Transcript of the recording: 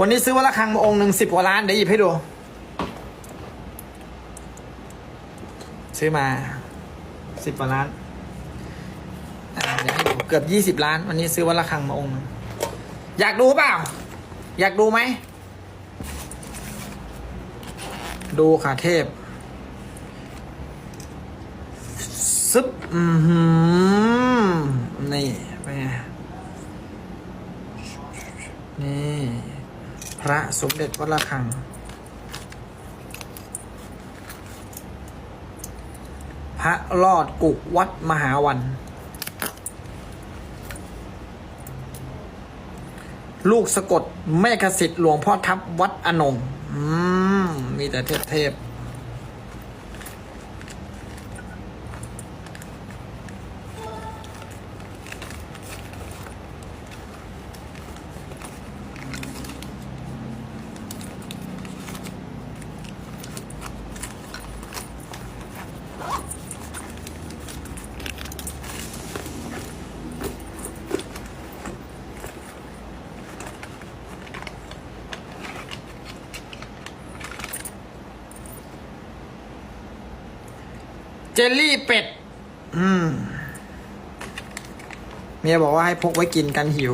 วันนี้ซื้อวัดระฆังมาองค์หนึ่งสิบกว่าล้านเดี๋ยวหยิบให้ดู ซื้อมาสิบกว่าล้านเดี๋ยวให้ดูเกือบยี่สิบล้าน วันนี้ซื้อวัดระฆังมาองค์นึงอยากดูเปล่า อยากดูไหม ดูค่ะเทพซึบอือหือนี่ เป็นไง นี่ พระสมเด็จวัดระฆัง พระรอดกุกวัดมหาวัน ลูกสะกดแม่กสิทธิ์หลวงพ่อทับวัดอนง อืม มีแต่เทพเทพ เจลลี่เป็ด อืม เมียบอกว่าให้พกไว้กินกันหิว